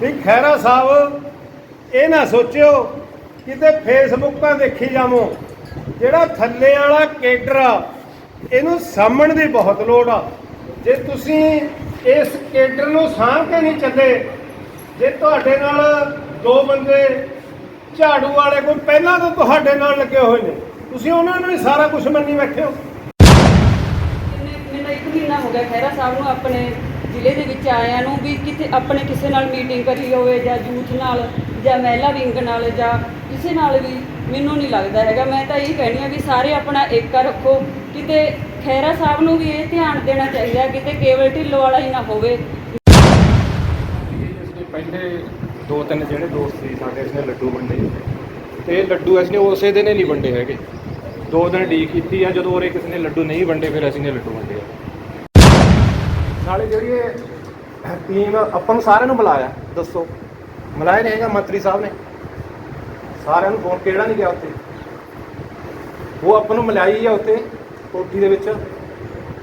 ਵੀ ਖੈਰਾ ਸਾਹਿਬ, ਇਹ ਨਾ ਸੋਚਿਓ ਕਿਤੇ ਫੇਸਬੁੱਕਾਂ ਦੇਖੀ ਜਾਵੋ, ਜਿਹੜਾ ਥੱਲੇ ਵਾਲਾ ਕੇਡਰ ਆ, ਇਹਨੂੰ ਸਾਂਭਣ ਦੀ ਬਹੁਤ ਲੋੜ ਆ। ਜੇ ਤੁਸੀਂ ਇਸ ਕੇਡਰ ਨੂੰ ਸਾਂਭ ਕੇ ਨਹੀਂ ਚੱਲੇ, ਜੇ ਤੁਹਾਡੇ ਨਾਲ ਦੋ ਬੰਦੇ ਝਾੜੂ ਵਾਲੇ ਕੋਈ ਪਹਿਲਾਂ ਤੋਂ ਤੁਹਾਡੇ ਨਾਲ ਲੱਗੇ ਹੋਏ ਨੇ, ਤੁਸੀਂ ਉਹਨਾਂ ਨੂੰ ਵੀ ਸਾਰਾ ਕੁਝ ਮੰਨੀ ਬੈਠੇ ਹੋ। ਮੈਨੂੰ ਇੱਕ ਮਹੀਨਾ ਹੋ ਗਿਆ ਖਹਿਰਾ ਸਾਹਿਬ ਨੂੰ ਆਪਣੇ ਜ਼ਿਲ੍ਹੇ ਦੇ ਵਿੱਚ ਆਇਆਂ ਨੂੰ ਵੀ ਕਿਤੇ ਆਪਣੇ ਕਿਸੇ ਨਾਲ ਮੀਟਿੰਗ ਕਰੀ ਹੋਵੇ ਜਾਂ ਯੂਥ ਨਾਲ ਜਾਂ ਮਹਿਲਾ ਵਿੰਗ ਨਾਲ ਜਾਂ ਕਿਸੇ ਨਾਲ ਵੀ ਮੈਨੂੰ ਨਹੀਂ ਲੱਗਦਾ ਹੈਗਾ। ਮੈਂ ਤਾਂ ਇਹ ਕਹਿਣੀ ਆ ਵੀ ਸਾਰੇ ਆਪਣਾ ਏਕਾ ਰੱਖੋ। ਕਿਤੇ ਖਹਿਰਾ ਸਾਹਿਬ ਨੂੰ ਵੀ ਇਹ ਧਿਆਨ ਦੇਣਾ ਚਾਹੀਦਾ ਕਿਤੇ ਕੇਵਲ ਢਿੱਲੋਂ ਵਾਲਾ ਹੀ ਨਾ ਹੋਵੇ। ਪਹਿਲੇ ਦੋ ਤਿੰਨ ਜਿਹੜੇ ਦੋਸਤ ਸੀ ਸਾਡੇ, ਇਸਨੇ ਲੱਡੂ ਵੰਡੇ। ਤੇ ਲੱਡੂ ਅਸੀਂ ਉਸੇ ਦਿਨ ਹੀ ਨਹੀਂ ਵੰਡੇ ਹੈਗੇ। ਦੋ ਦਿਨ ਡੀ ਕੀਤੀ ਆ, ਜਦੋਂ ਉਹਰੇ ਕਿਸੇ ਨੇ ਲੱਡੂ ਨਹੀਂ ਵੰਡੇ, ਫਿਰ ਅਸੀਂ ਨੇ ਲੱਡੂ ਵੰਡੇ ਆ। ਨਾਲੇ ਜਿਹੜੀ ਇਹ ਟੀਮ ਆਪਾਂ ਨੂੰ ਸਾਰਿਆਂ ਨੂੰ ਬੁਲਾਇਆ, ਦੱਸੋ। ਬੁਲਾਇਆ ਨਹੀਂ ਹੈਗਾ, ਮੰਤਰੀ ਸਾਹਿਬ ਨੇ। ਸਾਰਿਆਂ ਨੂੰ ਫੋਨ ਕਿਹੜਾ ਨਹੀਂ ਗਿਆ ਉੱਥੇ? ਉਹ ਆਪਾਂ ਨੂੰ ਮਿਲਾਈ ਆ ਉੱਥੇ, ਕੋਠੀ ਦੇ ਵਿੱਚ।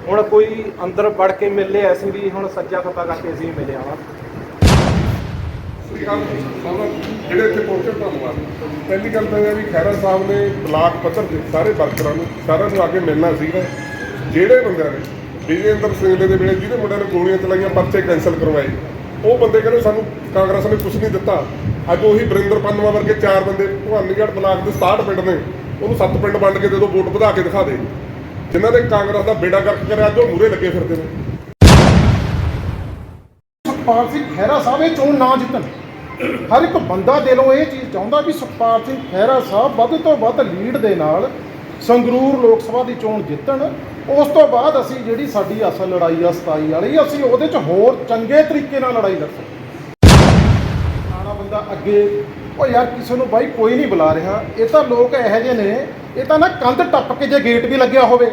ਹੁਣ ਕੋਈ ਅੰਦਰ ਵੜ ਕੇ ਮਿਲੇ, ਅਸੀਂ ਵੀ ਹੁਣ ਸੱਜਾ ਖੱਬਾ ਕਰਕੇ ਅਸੀਂ ਵੀ ਮਿਲੇ ਆਵਾਂ ਜਿਹੜੇ ਇੱਥੇ ਪਹੁੰਚੇ ਧੰਨਵਾਦ। ਪਹਿਲੀ ਗੱਲ ਤਾਂ ਇਹ ਵੀ ਖਹਿਰਾ ਸਾਹਿਬ ਨੇ ਬਲਾਕ ਪੱਧਰ ਦੇ ਸਾਰੇ ਵਰਕਰਾਂ ਨੂੰ, ਸਾਰਿਆਂ ਨੂੰ ਆ ਕੇ ਮਿਲਣਾ ਸੀਗਾ। ਜਿਹੜੇ ਬੰਦਿਆਂ ਨੇ ਵਿਜੇਂਦਰ ਸਿੰਘ ਦੇ ਵੇਲੇ ਜਿਹਦੇ ਮੁੰਡਿਆਂ ਨੇ ਗੋਲੀਆਂ ਚਲਾਈਆਂ, ਪਰਚੇ ਕੈਂਸਲ ਕਰਵਾਏ। ਉਹ ਬੰਦੇ ਕਹਿੰਦੇ ਸਾਨੂੰ ਕਾਂਗਰਸ ਨੇ ਕੁਝ ਨਹੀਂ ਦਿੱਤਾ। ਅੱਜ ਉਹੀ ਬਰਿੰਦਰ ਪੰਨਵਾ ਵਰਗੇ ਚਾਰ ਬੰਦੇ ਭਵਾਨੀਗੜ੍ਹ ਬਲਾਕ ਦੇ 67 ਪਿੰਡ ਨੇ, ਉਹਨੂੰ ਸੱਤ ਪਿੰਡ ਵੰਡ ਕੇ ਦੇ ਦਿਓ ਵੋਟ ਵਧਾ ਕੇ ਦਿਖਾ ਦੇ। ਜਿਨ੍ਹਾਂ ਨੇ ਕਾਂਗਰਸ ਦਾ ਬੇੜਾ ਗਰਕ ਕਰਿਆ, ਅੱਜ ਉਹ ਮੂਰੇ ਲੱਗੇ ਫਿਰਦੇ ਨੇ। ਸੁਖਪਾਲ ਸਿੰਘ ਖਹਿਰਾ ਸਾਹਿਬ, ਇਹ ਚੋਣ ਨਾ ਜਿੱਤਣ। ਹਰ ਇੱਕ ਬੰਦਾ ਦਿਲੋਂ ਇਹ ਚੀਜ਼ ਚਾਹੁੰਦਾ ਵੀ ਸੁਖਪਾਲ ਸਿੰਘ ਖਹਿਰਾ ਸਾਹਿਬ ਵੱਧ ਤੋਂ ਵੱਧ ਲੀਡ ਦੇ ਨਾਲ ਸੰਗਰੂਰ ਲੋਕ ਸਭਾ ਦੀ ਚੋਣ ਜਿੱਤਣ, ਉਸ ਤੋਂ ਬਾਅਦ ਅਸੀਂ ਜਿਹੜੀ ਸਾਡੀ ਅਸਲ ਲੜਾਈ ਆ 27 ਵਾਲੀ, ਅਸੀਂ ਉਹਦੇ 'ਚ ਹੋਰ ਚੰਗੇ ਤਰੀਕੇ ਨਾਲ ਲੜਾਈ ਲੜ ਸਕਦੇ ਆਣਾ ਬੰਦਾ ਅੱਗੇ ਉਹ ਯਾਰ ਕਿਸੇ ਨੂੰ ਬਾਈ ਕੋਈ ਨਹੀਂ ਬੁਲਾ ਰਿਹਾ। ਇਹ ਤਾਂ ਲੋਕ ਇਹੋ ਜਿਹੇ ਨੇ, ਇਹ ਤਾਂ ਨਾ ਕੰਧ ਟੱਪ ਕੇ ਜੇ ਗੇਟ ਵੀ ਲੱਗਿਆ ਹੋਵੇ।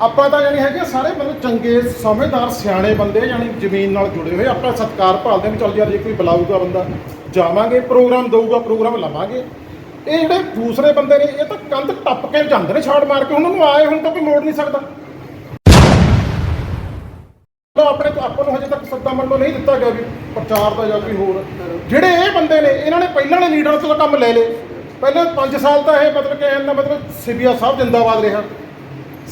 ਆਪਾਂ ਤਾਂ ਜਾਨੀ ਹੈਗੇ ਸਾਰੇ ਮਤਲਬ ਚੰਗੇ, ਸਮਝਦਾਰ, ਸਿਆਣੇ ਬੰਦੇ ਜਾਨੀ ਜ਼ਮੀਨ ਨਾਲ ਜੁੜੇ ਹੋਏ। ਆਪਾਂ ਸਤਿਕਾਰ ਭਾਲਦੇ ਵੀ ਚੱਲ ਯਾਰ ਜੇ ਕੋਈ ਬੁਲਾਊਗਾ ਬੰਦਾ, ਜਾਵਾਂਗੇ, ਪ੍ਰੋਗਰਾਮ ਦਊਗਾ, ਪ੍ਰੋਗਰਾਮ ਲਵਾਂਗੇ। ਇਹ ਜਿਹੜੇ ਦੂਸਰੇ ਬੰਦੇ ਨੇ, ਇਹ ਤਾਂ ਕੰਧ ਟੱਪ ਕੇ ਜਾਂਦੇ ਨੇ ਛਾੜ ਮਾਰ ਕੇ, ਉਹਨਾਂ ਨੂੰ ਆਏ ਹੁਣ ਤਾਂ ਕੋਈ ਮੋੜ ਨਹੀਂ ਸਕਦਾ। ਤਾਂ ਆਪਣੇ ਤੋਂ ਆਪਾਂ ਨੂੰ ਹਜੇ ਤੱਕ ਸੱਤਾ ਮੰਨੋ ਨਹੀਂ ਦਿੱਤਾ ਗਿਆ ਵੀ ਪ੍ਰਚਾਰ ਦਾ ਜਾਂ ਕੋਈ ਹੋਰ। ਜਿਹੜੇ ਇਹ ਬੰਦੇ ਨੇ, ਇਹਨਾਂ ਨੇ ਪਹਿਲਾਂ ਨੇ ਲੀਡਰਾਂ ਤੋਂ ਕੰਮ ਲੈ ਲਏ। ਪਹਿਲਾਂ 5 ਸਾਲ ਤਾਂ ਇਹ ਮਤਲਬ ਕਿ ਇਹਨਾਂ ਮਤਲਬ ਸਿਬੀਆ ਸਾਹਿਬ ਜਿੰਦਾਬਾਦ ਰਿਹਾ।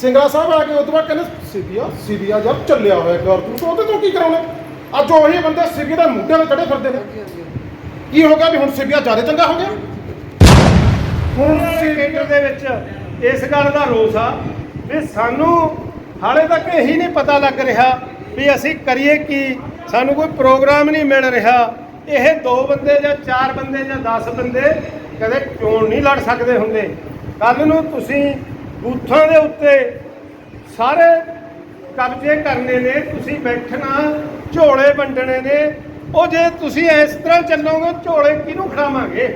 ਸਿੰਗਰਾ ਸਾਹਿਬ ਆ ਕੇ ਉਹ ਤੋਂ ਬਾਅਦ ਕਹਿੰਦੇ ਸਿਬੀਆ ਸਿਬੀਆ ਜਦ ਚੱਲਿਆ ਹੋਇਆ ਕਰ ਤੂੰ ਉਹਦੇ ਤੋਂ ਕੀ ਕਰਾਉਣਾ? ਅੱਜ ਉਹੀ ਬੰਦੇ ਸਿਬੀਆ ਦੇ ਮੁੱਢਿਆਂ ਤੇ ਚੜੇ ਫਿਰਦੇ ਨੇ। ਕੀ ਹੋ ਗਿਆ ਵੀ ਹੁਣ ਸਿਬੀਆ ਜ਼ਿਆਦਾ ਚੰਗਾ ਹੋ ਗਿਆ? ਹੁਣ ਕੇਂਦਰ ਦੇ ਵਿੱਚ ਇਸ ਗੱਲ ਦਾ ਰੋਸ ਆ ਵੀ ਸਾਨੂੰ ਹਾਲੇ ਤੱਕ ਇਹੀ ਨਹੀਂ ਪਤਾ ਲੱਗ ਰਿਹਾ ਵੀ ਅਸੀਂ ਕਰੀਏ ਕੀ। ਸਾਨੂੰ ਕੋਈ ਪ੍ਰੋਗਰਾਮ ਨਹੀਂ ਮਿਲ ਰਿਹਾ। ਇਹ ਦੋ ਬੰਦੇ ਜਾਂ ਚਾਰ ਬੰਦੇ ਜਾਂ 10 ਬੰਦੇ ਕਦੇ ਚੋਣ ਨਹੀਂ ਲੜ ਸਕਦੇ ਹੁੰਦੇ। ਕੱਲ ਨੂੰ ਤੁਸੀਂ ਬੂਥਾਂ ਦੇ ਉੱਤੇ ਸਾਰੇ ਕਬਜ਼ੇ ਕਰਨੇ ਨੇ, ਤੁਸੀਂ ਬੈਠਣਾ, ਝੋਲੇ ਵੰਡਣੇ ਨੇ। ਉਹ ਜੇ ਤੁਸੀਂ ਇਸ ਤਰ੍ਹਾਂ ਚੱਲੋਗੇ, ਝੋਲੇ ਕਿਹਨੂੰ ਖੜਾਵਾਂਗੇ?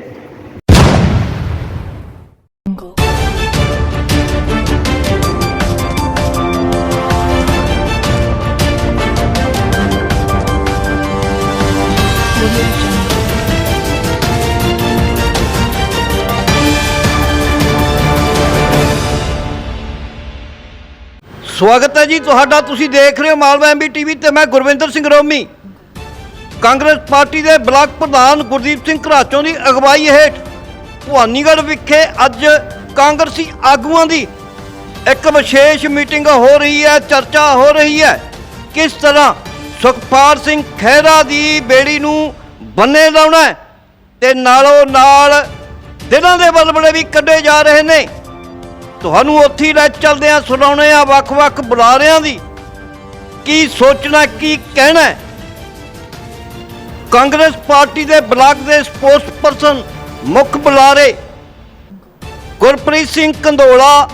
ਸਵਾਗਤ ਹੈ ਜੀ ਤੁਹਾਡਾ। ਤੁਸੀਂ ਦੇਖ ਰਹੇ ਹੋ ਮਾਲਵਾ ਐਮਬੀ ਟੀਵੀ ਤੇ ਮੈਂ ਗੁਰਵਿੰਦਰ ਸਿੰਘ ਰੋਮੀ। ਕਾਂਗਰਸ ਪਾਰਟੀ ਦੇ ਬਲਾਕ ਪ੍ਰਧਾਨ ਗੁਰਦੀਪ ਸਿੰਘ ਘਰਾਚੋਂ ਦੀ ਅਗਵਾਈ ਹੇਠ ਭਵਾਨੀਗੜ੍ਹ ਵਿਖੇ ਅੱਜ ਕਾਂਗਰਸੀ ਆਗੂਆਂ ਦੀ ਇੱਕ ਵਿਸ਼ੇਸ਼ ਮੀਟਿੰਗ ਹੋ ਰਹੀ ਹੈ, ਚਰਚਾ ਹੋ ਰਹੀ ਹੈ। ਕਿਸ ਤਰ੍ਹਾਂ ਸੁਖਪਾਲ ਸਿੰਘ ਖਹਿਰਾ ਦੀ ਬੇੜੀ ਨੂੰ ਬੰਨੇ ਲਾਉਣਾ ਹੈ ਤੇ ਨਾਲੋਂ ਨਾਲ ਦਿਨਾਂ ਦੇ ਬਲਬਲੇ ਵੀ ਕੱਢੇ ਜਾ ਰਹੇ ਨੇ। ਤੁਹਾਨੂੰ ਉੱਥੇ ਹੀ ਲੈ ਚੱਲਦੇ ਆ ਸੁਣਾਉਣੇ ਆ ਵੱਖ-ਵੱਖ ਬੁਲਾਰਿਆਂ ਦੀ ਕੀ ਸੋਚਣਾ, ਕੀ ਕਹਿਣਾ ਕਾਂਗਰਸ ਪਾਰਟੀ ਦੇ ਬਲਾਕ ਦੇ ਸਪੋਰਟਸ ਪਰਸਨ ਮੁੱਖ ਬੁਲਾਰੇ ਗੁਰਪ੍ਰੀਤ ਸਿੰਘ ਕੰਦੋਲਾ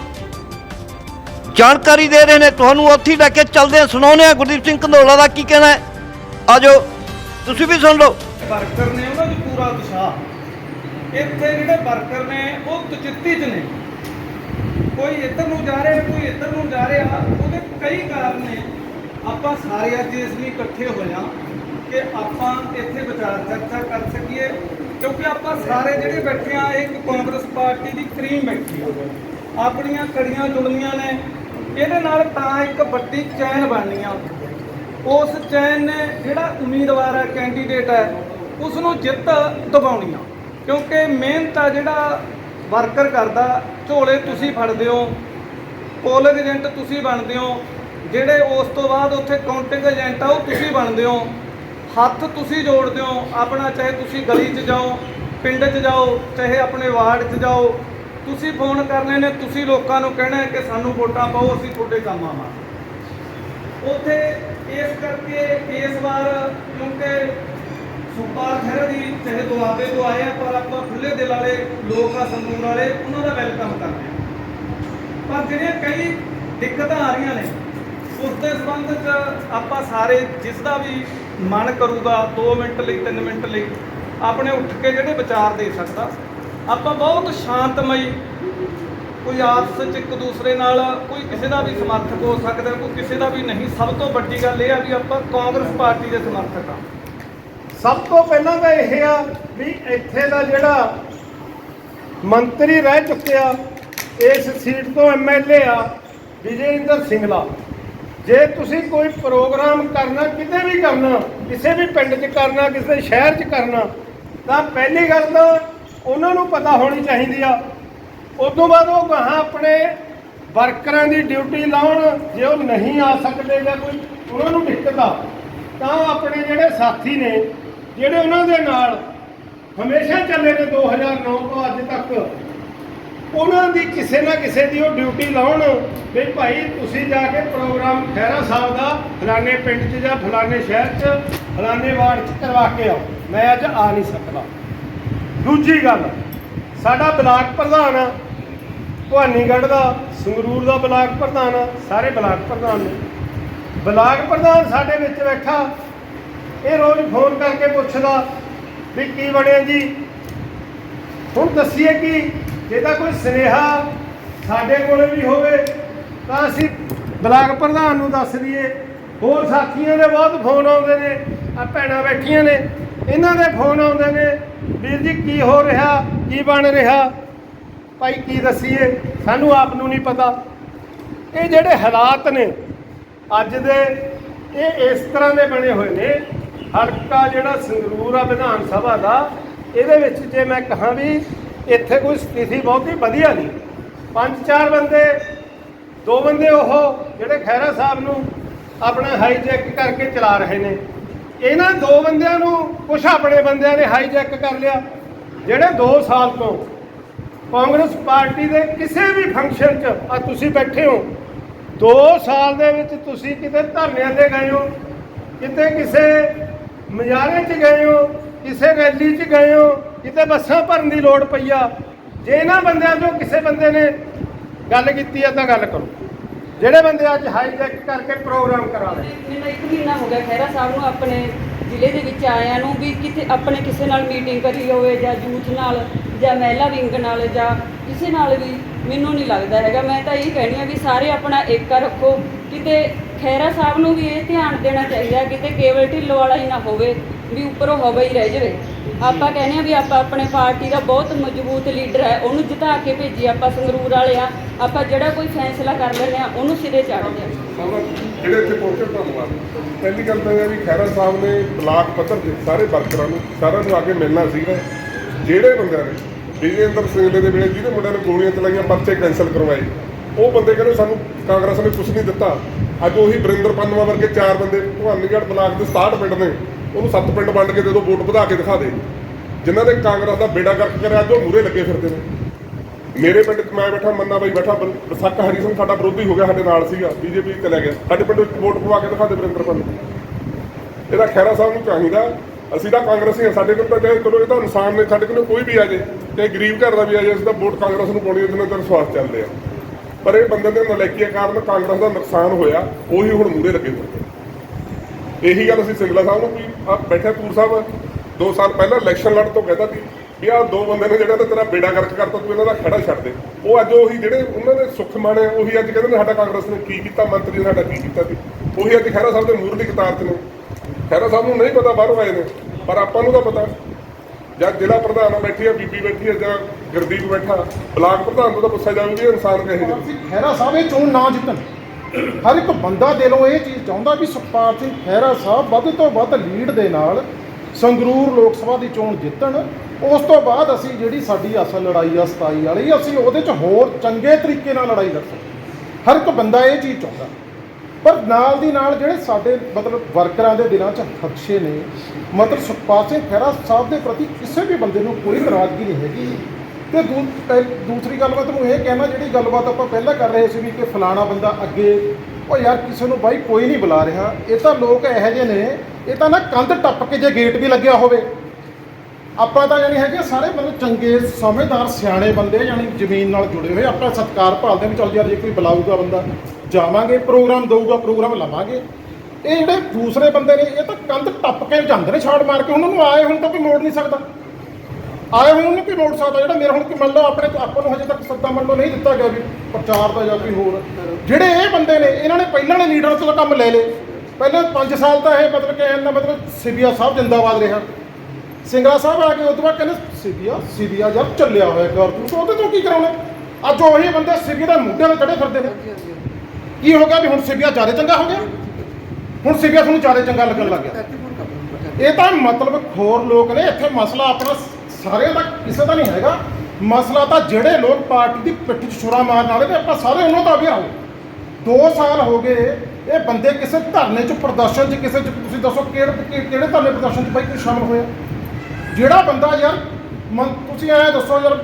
ਜਾਣਕਾਰੀ ਦੇ ਰਹੇ ਨੇ, ਤੁਹਾਨੂੰ ਉੱਥੇ ਹੀ ਲੈ ਕੇ ਚੱਲਦੇ ਆ ਸੁਣਾਉਣੇ ਆ ਗੁਰਦੀਪ ਸਿੰਘ ਕੰਦੋਲਾ ਦਾ ਕੀ ਕਹਿਣਾ ਹੈ? ਆਜੋ ਤੁਸੀਂ ਵੀ ਸੁਣ ਲਓ। ਵਰਕਰ ਨੇ ਉਹਨਾਂ 'ਚ ਪੂਰਾ ਉਤਸ਼ਾਹ। ਇੱਥੇ ਜਿਹੜੇ ਵਰਕਰ ਨੇ, ਉਹ ਤਚਿੱਤੀ 'ਚ ਨੇ। ਕੋਈ ਇੱਧਰ ਨੂੰ ਜਾ ਰਿਹਾ, ਕੋਈ ਇੱਧਰ ਨੂੰ ਜਾ ਰਿਹਾ, ਉਹਦੇ ਕਈ ਕਾਰਨ ਨੇ। ਆਪਾਂ ਸਾਰੇ ਅੱਜ ਇਸ ਲਈ ਇਕੱਠੇ ਹੋਏ ਹਾਂ ਕਿ ਆਪਾਂ ਇੱਥੇ ਵਿਚਾਰ ਚਰਚਾ ਕਰ ਸਕੀਏ, ਕਿਉਂਕਿ ਆਪਾਂ ਸਾਰੇ ਜਿਹੜੇ ਬੈਠੇ ਆ, ਇੱਕ ਕਾਂਗਰਸ ਪਾਰਟੀ ਦੀ ਕਰੀਮ ਬੈਠੀ ਆ। ਆਪਣੀਆਂ ਕੜੀਆਂ ਜੁੜਨੀਆਂ ਨੇ। ਇਹਦੇ ਨਾਲ ਤਾਂ ਇੱਕ ਵੱਡੀ ਚੈਨ ਬਣਨੀ ਆ। ਉਸ ਚੈਨ ਨੇ ਜਿਹੜਾ ਉਮੀਦਵਾਰ ਹੈ ਕੈਂਡੀਡੇਟ ਹੈ ਉਸ ਨੂੰ ਜਿੱਤ ਦਿਵਾਉਣੀ ਆ। ਕਿਉਂਕਿ ਮਿਹਨਤ ਆ ਜਿਹੜਾ ਵਰਕਰ ਕਰਦਾ, ਝੋਲੇ ਤੁਸੀਂ ਫੜਦੇ ਹੋ, ਪੋਲਿੰਗ ਏਜੰਟ ਤੁਸੀਂ ਬਣਦੇ ਹੋ, ਜਿਹੜੇ ਉਸ ਤੋਂ ਬਾਅਦ ਉੱਥੇ ਕਾਊਂਟਿੰਗ ਏਜੰਟ ਆ, ਉਹ ਤੁਸੀਂ ਬਣਦੇ ਹੋ। ਹੱਥ ਤੁਸੀਂ ਜੋੜਦੇ ਹੋ, ਆਪਣਾ ਚਾਹੇ ਤੁਸੀਂ ਗਲੀ 'ਚ ਜਾਓ, ਪਿੰਡ 'ਚ ਜਾਓ, ਚਾਹੇ ਆਪਣੇ ਵਾਰਡ 'ਚ ਜਾਓ, ਤੁਸੀਂ ਫੋਨ ਕਰਨੇ ਨੇ, ਤੁਸੀਂ ਲੋਕਾਂ ਨੂੰ ਕਹਿਣਾ ਹੈ ਕਿ ਸਾਨੂੰ ਵੋਟਾਂ ਪਾਓ, ਅਸੀਂ ਤੁਹਾਡੇ ਕੰਮ ਆਵਾਂ ਉੱਥੇ ਇਸ ਕਰਕੇ ਇਸ ਵਾਰ ਕਿਉਂਕਿ ਸੁਖਪਾਲ ਖਹਿਰਾ ਜੀ ਚਾਹੇ ਦੁਆਬੇ ਤੋਂ ਆਏ ਆ, ਪਰ ਆਪਾਂ ਖੁੱਲੇ ਦਿਲ ਵਾਲੇ ਲੋਕ ਆ, ਸੰਗਰੂਰ ਵਾਲੇ, ਉਹਨਾਂ ਦਾ ਵੈਲਕਮ ਕਰਦੇ ਆ। ਪਰ ਜਿਹੜੀਆਂ ਕਈ ਦਿੱਕਤਾਂ ਆ ਰਹੀਆਂ ਨੇ, ਉਸ ਦੇ ਸੰਬੰਧ 'ਚ ਆਪਾਂ ਸਾਰੇ ਜਿਸ ਦਾ ਵੀ ਮਨ ਕਰੂਗਾ 2 ਮਿੰਟ ਲਈ 3 ਮਿੰਟ ਲਈ, ਆਪਣੇ ਉੱਠ ਕੇ ਜਿਹੜੇ ਵਿਚਾਰ ਦੇ ਸਕਦਾ। ਆਪਾਂ ਬਹੁਤ ਸ਼ਾਂਤਮਈ, ਕੋਈ ਆਪਸ 'ਚ ਇੱਕ ਦੂਸਰੇ ਨਾਲ ਕੋਈ ਕਿਸੇ ਦਾ ਵੀ ਸਮਰਥਕ ਹੋ ਸਕਦਾ, ਕੋਈ ਕਿਸੇ ਦਾ ਵੀ ਨਹੀਂ। ਸਭ ਤੋਂ ਵੱਡੀ ਗੱਲ ਇਹ ਆ ਵੀ ਆਪਾਂ ਕਾਂਗਰਸ ਪਾਰਟੀ ਦੇ ਸਮਰਥਕ ਆ। ਸਭ ਤੋਂ ਪਹਿਲਾਂ ਤਾਂ ਇਹ ਆ ਵੀ ਇੱਥੇ ਦਾ ਜਿਹੜਾ ਮੰਤਰੀ ਰਹਿ ਚੁੱਕਿਆ, ਇਸ ਸੀਟ ਤੋਂ ਐਮਐਲਏ ਆ ਵਿਜੇਂਦਰ ਸਿੰਗਲਾ। ਜੇ ਤੁਸੀਂ ਕੋਈ ਪ੍ਰੋਗਰਾਮ ਕਰਨਾ, ਕਿਤੇ ਵੀ ਕਰਨਾ, ਕਿਸੇ ਵੀ ਪਿੰਡ 'ਚ ਕਰਨਾ, ਕਿਸੇ ਸ਼ਹਿਰ 'ਚ ਕਰਨਾ, ਤਾਂ ਪਹਿਲੀ ਗੱਲ ਤਾਂ ਉਹਨਾਂ ਨੂੰ ਪਤਾ ਹੋਣੀ ਚਾਹੀਦੀ ਆ। ਉਦੋਂ ਬਾਅਦ ਉਹ ਗਾਹਾਂ ਆਪਣੇ ਵਰਕਰਾਂ ਦੀ ਡਿਊਟੀ ਲਾਉਣ, ਜੇ ਉਹ ਨਹੀਂ ਆ ਸਕਦੇ ਜਾਂ ਕੋਈ, ਉਹਨਾਂ ਨੂੰ ਦਿੱਕਤ ਆ, ਤਾਂ ਆਪਣੇ ਜਿਹੜੇ ਸਾਥੀ ਨੇ ਜਿਹੜੇ ਉਹਨਾਂ ਦੇ ਨਾਲ ਹਮੇਸ਼ਾ ਚੱਲੇ ਨੇ 2009 ਤੋਂ ਅੱਜ ਤੱਕ, ਉਹਨਾਂ ਦੀ ਕਿਸੇ ਨਾ ਕਿਸੇ ਦੀ ਉਹ ਡਿਊਟੀ ਲਾਉਣ ਵੀ ਭਾਈ ਤੁਸੀਂ ਜਾ ਕੇ ਪ੍ਰੋਗਰਾਮ ਖਹਿਰਾ ਸਾਹਿਬ ਦਾ ਫਲਾਣੇ ਪਿੰਡ 'ਚ ਜਾਂ ਫਲਾਣੇ ਸ਼ਹਿਰ 'ਚ, ਫਲਾਣੇ ਵਾਰਡ 'ਚ ਕਰਵਾ ਕੇ ਆਓ। ਮੈਂ ਅੱਜ ਆ ਨਹੀਂ ਸਕਦਾ। ਦੂਜੀ ਗੱਲ, ਸਾਡਾ ਬਲਾਕ ਪ੍ਰਧਾਨ ਆ। ਭਵਾਨੀਗੜ੍ਹ ਦਾ, ਸੰਗਰੂਰ ਦਾ ਬਲਾਕ ਪ੍ਰਧਾਨ ਆ। ਸਾਰੇ ਬਲਾਕ ਪ੍ਰਧਾਨ ਨੇ। ਬਲਾਕ ਪ੍ਰਧਾਨ ਸਾਡੇ ਵਿੱਚ ਬੈਠਾ। ਇਹ ਰੋਜ਼ ਫੋਨ ਕਰਕੇ ਪੁੱਛਦਾ ਵੀ ਕੀ ਬਣਿਆ ਜੀ? ਹੁਣ ਦੱਸੀਏ ਕਿ ਜੇ ਤਾਂ ਕੋਈ ਸੁਨੇਹਾ ਸਾਡੇ ਕੋਲੇ ਵੀ ਹੋਵੇ, ਤਾਂ ਅਸੀਂ ਬਲਾਕ ਪ੍ਰਧਾਨ ਨੂੰ ਦੱਸ ਦਈਏ। ਹੋਰ ਸਾਥੀਆਂ ਦੇ ਬਹੁਤ ਫੋਨ ਆਉਂਦੇ ਨੇ, ਆ ਭੈਣਾਂ ਬੈਠੀਆਂ ਨੇ, ਇਹਨਾਂ ਦੇ ਫੋਨ ਆਉਂਦੇ ਨੇ, ਵੀਰ ਜੀ ਕੀ ਹੋ ਰਿਹਾ, ਕੀ ਬਣ ਰਿਹਾ? ਭਾਈ ਕੀ ਦਸੀਏ, ਸਾਨੂੰ ਆਪ ਨੂੰ ਨਹੀਂ ਪਤਾ। ਇਹ ਜਿਹੜੇ ਹਾਲਾਤ ਨੇ, ਅੱਜ ਦੇ, ਇਹ ਇਸ ਤਰ੍ਹਾਂ ਦੇ ਬਣੇ ਹੋਏ ਨੇ ਹਲਕਾ ਜਿਹੜਾ ਸੰਗਰੂਰ ਆ ਵਿਧਾਨ ਸਭਾ ਦਾ, ਇਹਦੇ ਵਿੱਚ ਜੇ ਮੈਂ ਕਹਾਂ ਵੀ ਇੱਥੇ ਕੋਈ ਸਥਿਤੀ ਬਹੁਤੀ ਵਧੀਆ ਨਹੀਂ। ਪੰਜ ਚਾਰ ਬੰਦੇ, ਦੋ ਬੰਦੇ ਉਹ ਜਿਹੜੇ ਖੈਰਾ ਸਾਹਿਬ ਨੂੰ ਆਪਣਾ ਹਾਈਜੈਕ ਕਰਕੇ ਚਲਾ ਰਹੇ ਨੇ। ਇਹਨਾਂ ਦੋ ਬੰਦਿਆਂ ਨੂੰ ਕੁਝ ਆਪਣੇ ਬੰਦਿਆਂ ਨੇ ਹਾਈਜੈਕ ਕਰ ਲਿਆ, ਜਿਹੜੇ 2 ਸਾਲ ਤੋਂ ਕਾਂਗਰਸ ਪਾਰਟੀ ਦੇ ਕਿਸੇ ਵੀ ਫੰਕਸ਼ਨ 'ਚ ਆ ਤੁਸੀਂ ਬੈਠੇ ਹੋ 2 ਸਾਲ ਦੇ ਵਿੱਚ ਤੁਸੀਂ ਕਿਤੇ ਧਰਨਿਆਂ ਤੇ ਗਏ ਹੋ, ਕਿਤੇ ਕਿਸੇ ਮਜਾਰੇ 'ਚ ਗਏ ਹੋ, ਕਿਸੇ ਰੈਲੀ 'ਚ ਗਏ ਹੋ, ਕਿਤੇ ਬੱਸਾਂ ਭਰਨ ਦੀ ਲੋੜ ਪਈ ਆ। ਜੇ ਇਹਨਾਂ ਬੰਦਿਆਂ 'ਚੋਂ ਕਿਸੇ ਬੰਦੇ ਨੇ ਗੱਲ ਕੀਤੀ ਆ ਤਾਂ ਗੱਲ ਕਰੋ। ਜਿਹੜੇ ਬੰਦੇ ਅੱਜ ਹਾਈਜੈਕ ਕਰਕੇ ਪ੍ਰੋਗਰਾਮ ਕਰਾ ਰਹੇ ਮੈਨੂੰ ਇੱਕ ਮਹੀਨਾ ਹੋ ਗਿਆ ਖਹਿਰਾ ਸਾਹਿਬ ਨੂੰ ਆਪਣੇ ਜ਼ਿਲ੍ਹੇ ਦੇ ਵਿੱਚ ਆਇਆਂ ਨੂੰ ਵੀ ਕਿਤੇ ਆਪਣੇ ਕਿਸੇ ਨਾਲ ਮੀਟਿੰਗ ਕਰੀ ਹੋਵੇ ਜਾਂ ਯੂਥ ਨਾਲ ਜਾਂ ਮਹਿਲਾ ਵਿੰਗ ਨਾਲ ਜਾਂ ਕਿਸੇ ਨਾਲ ਵੀ ਮੈਨੂੰ ਨਹੀਂ ਲੱਗਦਾ ਹੈਗਾ। ਮੈਂ ਤਾਂ ਇਹ ਕਹਿਣੀ ਆ ਵੀ ਸਾਰੇ ਆਪਣਾ ਏਕਾ ਰੱਖੋ ਕਿਤੇ ਖਹਿਰਾ ਸਾਹਿਬ ਨੂੰ ਵੀ ਇਹ ਧਿਆਨ ਦੇਣਾ ਚਾਹੀਦਾ, ਕਿਤੇ ਕੇਵਲ ਢਿੱਲੋਂ ਵਾਲਾ ਹੀ ਨਾ ਹੋਵੇ, ਵੀ ਉੱਪਰੋਂ ਹੋਵੇ ਹੀ ਰਹਿ ਜਾਵੇ। ਆਪਾਂ ਕਹਿੰਦੇ ਆ ਵੀ ਆਪਾਂ ਆਪਣੇ ਪਾਰਟੀ ਦਾ ਬਹੁਤ ਮਜ਼ਬੂਤ ਲੀਡਰ ਹੈ, ਉਹਨੂੰ ਜਿਤਾ ਕੇ ਭੇਜੀ ਆਪਾਂ ਸੰਗਰੂਰ ਵਾਲੇ ਆ ਆਪਾਂ ਜਿਹੜਾ ਕੋਈ ਫੈਸਲਾ ਕਰ ਲੈਂਦੇ ਆ ਉਹਨੂੰ ਸਿਰੇ ਚੜ੍ਹਦੇ ਆ ਜਿਹੜੇ ਇੱਥੇ ਪਹੁੰਚੇ ਧੰਨਵਾਦ। ਪਹਿਲੀ ਗੱਲ ਤਾਂ ਇਹ ਵੀ ਖੈਰਾ ਸਾਹਿਬ ਨੇ ਬਲਾਕ ਪੱਧਰ ਤੇ ਸਾਰੇ ਵਰਕਰਾਂ ਨੂੰ ਸਾਰਿਆਂ ਨੂੰ ਆ ਕੇ ਮਿਲਣਾ ਸੀਗਾ। ਜਿਹੜੇ ਬੰਦਿਆਂ ਨੇ, ਵਿਜੇਂਦਰ ਸਿੰਘ ਦੇ ਵੇਲੇ ਜਿਹਦੇ ਮੁੰਡਿਆਂ ਨੇ ਗੋਲੀਆਂ ਚਲਾਈਆਂ, ਪਰਚੇ ਕੈਂਸਲ ਕਰਵਾਏ। ਉਹ ਬੰਦੇ ਕਹਿੰਦੇ ਸਾਨੂੰ ਕਾਂਗਰਸ ਨੇ ਕੁਝ ਨਹੀਂ ਦਿੱਤਾ। ਅੱਜ ਉਹੀ ਬਰਿੰਦਰ ਪੰਨਵਾ ਵਰਗੇ ਚਾਰ ਬੰਦੇ ਭਵਾਨੀਗੜ੍ਹ ਬਲਾਕ ਦੇ 67 ਪਿੰਡ ਨੇ, ਉਹਨੂੰ ਸੱਤ ਪਿੰਡ ਵੰਡ ਕੇ ਦੇ ਦਿਓ, ਵੋਟ ਵਧਾ ਕੇ ਦਿਖਾ ਦੇ। ਜਿਨ੍ਹਾਂ ਦੇ ਕਾਂਗਰਸ ਦਾ ਬੇੜਾ ਗਰਕ ਕਰਿਆ, ਅੱਜ ਉਹ ਮੂਰੇ ਲੱਗੇ ਫਿਰਦੇ ਨੇ। ਮੇਰੇ ਪਿੰਡ ਮੈਂ ਬੈਠਾ, ਮੰਨਾ ਬਾਈ ਬੈਠਾ, ਬਲ- ਹਰੀ ਸਿੰਘ ਸਾਡਾ ਵਿਰੋਧੀ ਹੋ ਗਿਆ, ਸਾਡੇ ਨਾਲ ਸੀਗਾ, ਬੀਜੇਪੀ ਚਲਾ ਗਿਆ। ਸਾਡੇ ਪਿੰਡ ਵੋਟ ਪਵਾ ਕੇ ਦਿਖਾ ਦੇ ਵਰਿੰਦਰ ਪੰਨ ਇਹਦਾ ਖੈਰਾ ਸਾਹਿਬ ਨੂੰ ਚਾਹੀਦਾ, ਅਸੀਂ ਤਾਂ ਕਾਂਗਰਸੀ ਹਾਂ, ਸਾਡੇ ਕੋਲ ਤਾਂ ਚਾਹੇ ਚਲੋ ਇਹ ਤਾਂ ਇਨਸਾਨ ਨੇ, ਸਾਡੇ ਕੋਲ ਕੋਈ ਵੀ ਆ ਜੇ, ਚਾਹੇ ਗਰੀਬ ਘਰ ਦਾ ਵੀ ਆ ਜੇ, ਅਸੀਂ ਤਾਂ ਵੋਟ ਕਾਂਗਰਸ ਨੂੰ ਪਾਉਣੀ ਜਿੰਨਾ ਚਿਰ ਸਵਾਸ ਚੱਲਦੇ ਆ। ਪਰ ਇਹ ਬੰਦੇ ਦੇ ਨਲਾਇਕੀਆਂ ਕਾਰਨ ਕਾਂਗਰਸ ਦਾ ਨੁਕਸਾਨ ਹੋਇਆ, ਉਹੀ ਹੁਣ ਮੂਰੇ ਲੱਗੇ ਫਿਰਦੇ ਇਹੀ ਗੱਲ ਅਸੀਂ ਸਿੰਗਲਾ ਸਾਹਿਬ ਨੂੰ ਵੀ ਆ ਬੈਠੇ ਪੂਰ ਸਾਹਿਬ 2 ਸਾਲ ਪਹਿਲਾਂ ਇਲੈਕਸ਼ਨ ਲੜ ਤੋਂ ਕਹਿੰਦਾ ਸੀ ਵੀ ਆਹ ਦੋ ਬੰਦੇ ਨੇ ਜਿਹੜਾ ਤੇ ਤੇਰਾ ਬੇੜਾ ਗਰਕ ਕਰਤਾ, ਤੂੰ ਇਹਨਾਂ ਦਾ ਖੜਾ ਛੱਡ ਦੇ। ਉਹ ਅੱਜ ਉਹੀ ਜਿਹੜੇ ਉਹਨਾਂ ਦੇ ਸੁੱਖ ਮਾਣੇ ਉਹੀ ਅੱਜ ਕਹਿੰਦੇ ਨੇ ਸਾਡਾ ਕਾਂਗਰਸ ਨੇ ਕੀ ਕੀਤਾ, ਮੰਤਰੀ ਨੇ ਸਾਡਾ ਕੀ ਕੀਤਾ ਸੀ। ਉਹੀ ਅੱਜ ਖਹਿਰਾ ਸਾਹਿਬ ਦੇ ਮੂਹਰ ਦੀ ਕਤਾਰ 'ਚ ਨੇ। ਖਹਿਰਾ ਸਾਹਿਬ ਨੂੰ ਨਹੀਂ ਪਤਾ ਬਾਹਰੋਂ ਆਏ ਨੇ, ਪਰ ਆਪਾਂ ਨੂੰ ਤਾਂ ਪਤਾ। ਜਾਂ ਜ਼ਿਲ੍ਹਾ ਪ੍ਰਧਾਨ ਬੈਠੀ ਆ, ਬੀਬੀ ਬੈਠੀ ਆ ਜਾਂ ਗੁਰਦੀਪ ਬੈਠਾ, ਬਲਾਕ ਪ੍ਰਧਾਨ ਤੋਂ ਤਾਂ ਪੁੱਛਿਆ ਜਾਵੇ ਵੀ ਇਹ ਇਨਸਾਨ ਕਹੇ ਜਿਹੇ ਨੇ। ਖਹਿਰਾ ਸਾਹਿਬ, ਇਹ ਚੋਣ ਨਾ ਜਿੱਤਣ। ਹਰ ਇੱਕ ਬੰਦਾ ਦਿਲੋਂ ਇਹ ਚੀਜ਼ ਚਾਹੁੰਦਾ ਵੀ ਸੁਖਪਾਲ ਸਿੰਘ ਖਹਿਰਾ ਸਾਹਿਬ ਵੱਧ ਤੋਂ ਵੱਧ ਲੀਡ ਦੇ ਨਾਲ ਸੰਗਰੂਰ ਲੋਕ ਸਭਾ ਦੀ ਚੋਣ ਜਿੱਤਣ। ਉਸ ਤੋਂ ਬਾਅਦ ਅਸੀਂ ਜਿਹੜੀ ਸਾਡੀ ਅਸਲ ਲੜਾਈ ਆ 27 ਵਾਲੀ, ਅਸੀਂ ਉਹਦੇ 'ਚ ਹੋਰ ਚੰਗੇ ਤਰੀਕੇ ਨਾਲ ਲੜਾਈ ਲੜ ਸਕਦੇ ਹਰ ਇੱਕ ਬੰਦਾ ਇਹ ਚੀਜ਼ ਚਾਹੁੰਦਾ। ਪਰ ਨਾਲ ਦੀ ਨਾਲ ਜਿਹੜੇ ਸਾਡੇ ਮਤਲਬ ਵਰਕਰਾਂ ਦੇ ਦਿਲਾਂ 'ਚ ਖਦਸ਼ੇ ਨੇ, ਮਤਲਬ ਸੁਖਪਾਲ ਸਿੰਘ ਖਹਿਰਾ ਸਾਹਿਬ ਦੇ ਪ੍ਰਤੀ ਕਿਸੇ ਵੀ ਬੰਦੇ ਨੂੰ ਕੋਈ ਨਾਰਾਜ਼ਗੀ ਨਹੀਂ ਹੈਗੀ। ਤੇ ਦੂ- ਪਹਿ- ਦੂਸਰੀ ਗੱਲ ਮੈਂ ਤੁਹਾਨੂੰ ਇਹ ਕਹਿਣਾ, ਜਿਹੜੀ ਗੱਲਬਾਤ ਆਪਾਂ ਪਹਿਲਾਂ ਕਰ ਰਹੇ ਸੀ ਵੀ ਕਿ ਫਲਾਣਾ ਬੰਦਾ ਅੱਗੇ, ਉਹ ਯਾਰ ਕਿਸੇ ਨੂੰ ਬਾਈ ਕੋਈ ਨਹੀਂ ਬੁਲਾ ਰਿਹਾ। ਇਹ ਤਾਂ ਲੋਕ ਇਹੋ ਜਿਹੇ ਨੇ, ਇਹ ਤਾਂ ਨਾ ਕੰਧ ਟੱਪ ਕੇ ਜੇ ਗੇਟ ਵੀ ਲੱਗਿਆ ਹੋਵੇ। ਆਪਾਂ ਤਾਂ ਜਾਨੀ ਹੈਗੇ ਸਾਰੇ ਮਤਲਬ ਚੰਗੇ, ਸਮਝਦਾਰ, ਸਿਆਣੇ ਬੰਦੇ ਜਾਨੀ ਜ਼ਮੀਨ ਨਾਲ ਜੁੜੇ ਹੋਏ, ਆਪਾਂ ਸਤਿਕਾਰ ਭਾਲਦੇ ਵੀ ਚੱਲ ਯਾਰ ਜੇ ਕੋਈ ਬੁਲਾਊਗਾ ਬੰਦਾ। ਜਾਵਾਂਗੇ, ਪ੍ਰੋਗਰਾਮ ਦਊਗਾ, ਪ੍ਰੋਗਰਾਮ ਲਵਾਂਗੇ। ਇਹ ਜਿਹੜੇ ਦੂਸਰੇ ਬੰਦੇ ਨੇ, ਇਹ ਤਾਂ ਕੰਧ ਟੱਪ ਕੇ ਜਾਂਦੇ ਨੇ ਛਾੜ ਮਾਰ ਕੇ। ਉਹਨਾਂ ਨੂੰ ਆਏ ਹੁਣ ਤਾਂ ਕੋਈ ਮੋੜ ਨਹੀਂ ਸਕਦਾ। ਆਏ ਹੋਏ ਉਹਨੂੰ ਕੋਈ ਮੋੜ ਸਕਦਾ? ਜਿਹੜਾ ਮੇਰਾ ਹੁਣ ਕਿ ਮੰਨ ਲਓ ਆਪਣੇ ਆਪਾਂ ਨੂੰ ਹਜੇ ਤੱਕ ਸੱਦਾ ਮੰਨ ਲਓ ਨਹੀਂ ਦਿੱਤਾ ਗਿਆ ਵੀ ਪ੍ਰਚਾਰ ਦਾ ਜਾਂ ਕੋਈ ਹੋਰ। ਜਿਹੜੇ ਇਹ ਬੰਦੇ ਨੇ, ਇਹਨਾਂ ਨੇ ਪਹਿਲਾਂ ਨੇ ਲੀਡਰਾਂ ਤੋਂ ਕੰਮ ਲੈ ਲਏ। ਪਹਿਲਾਂ 5 ਸਾਲ ਤਾਂ ਇਹ ਮਤਲਬ ਕਿ ਇਹਨਾਂ ਮਤਲਬ ਸਿਬੀਆ ਸਾਹਿਬ ਜਿੰਦਾਬਾਦ ਰਿਹਾ। ਸਿੰਗਲਾ ਸਾਹਿਬ ਆ ਕੇ ਉਸ ਤੋਂ ਬਾਅਦ ਕਹਿੰਦੇ ਸਿਬੀਆ ਸਿਬੀਆ ਜਦ ਚੱਲਿਆ ਹੋਇਆ ਕਰ ਤੂੰ ਉਹਦੇ ਤੋਂ ਕੀ ਕਰਾਉਣਾ? ਅੱਜ ਉਹੀ ਬੰਦੇ ਸਿਬੀਆ ਦੇ ਮੁੱਢੇ 'ਤੇ ਚੜੇ ਫਿਰਦੇ ਨੇ। ਕੀ ਹੋ ਗਿਆ ਵੀ ਹੁਣ ਸਿਬੀਆ ਜ਼ਿਆਦਾ ਚੰਗਾ ਹੋ ਗਿਆ? ਹੁਣ ਸਿਬੀਆ ਤੁਹਾਨੂੰ ਜ਼ਿਆਦਾ ਚੰਗਾ ਲੱਗਣ ਲੱਗ ਗਿਆ। ਇਹ ਤਾਂ ਮਤਲਬ ਹੋਰ ਲੋਕ ਨੇ, ਇੱਥੇ ਮਸਲਾ ਆਪਣਾ ਸਾਰਿਆਂ ਦਾ ਕਿਸੇ ਦਾ ਨਹੀਂ ਹੈਗਾ। ਮਸਲਾ ਤਾਂ ਜਿਹੜੇ ਲੋਕ ਪਾਰਟੀ ਦੀ ਪਿੱਠ 'ਚ ਛੁਰਾ ਮਾਰਨ ਵਾਲੇ ਨੇ, ਆਪਾਂ ਸਾਰੇ ਉਹਨਾਂ ਦਾ ਵੀ ਆਓ। 2 ਸਾਲ ਹੋ ਗਏ, ਇਹ ਬੰਦੇ ਕਿਸੇ ਧਰਨੇ 'ਚ, ਪ੍ਰਦਰਸ਼ਨ 'ਚ, ਕਿਸੇ 'ਚ, ਤੁਸੀਂ ਦੱਸੋ ਕਿਹੜੇ ਕਿਹੜੇ ਧਰਨੇ ਪ੍ਰਦਰਸ਼ਨ 'ਚ ਬਾਈ ਕੋਈ ਸ਼ਾਮਲ ਹੋਇਆ? ਜਿਹੜਾ ਬੰਦਾ ਯਾਰ ਮਨ ਤੁਸੀਂ ਐਂ ਦੱਸੋ ਯਾਰ,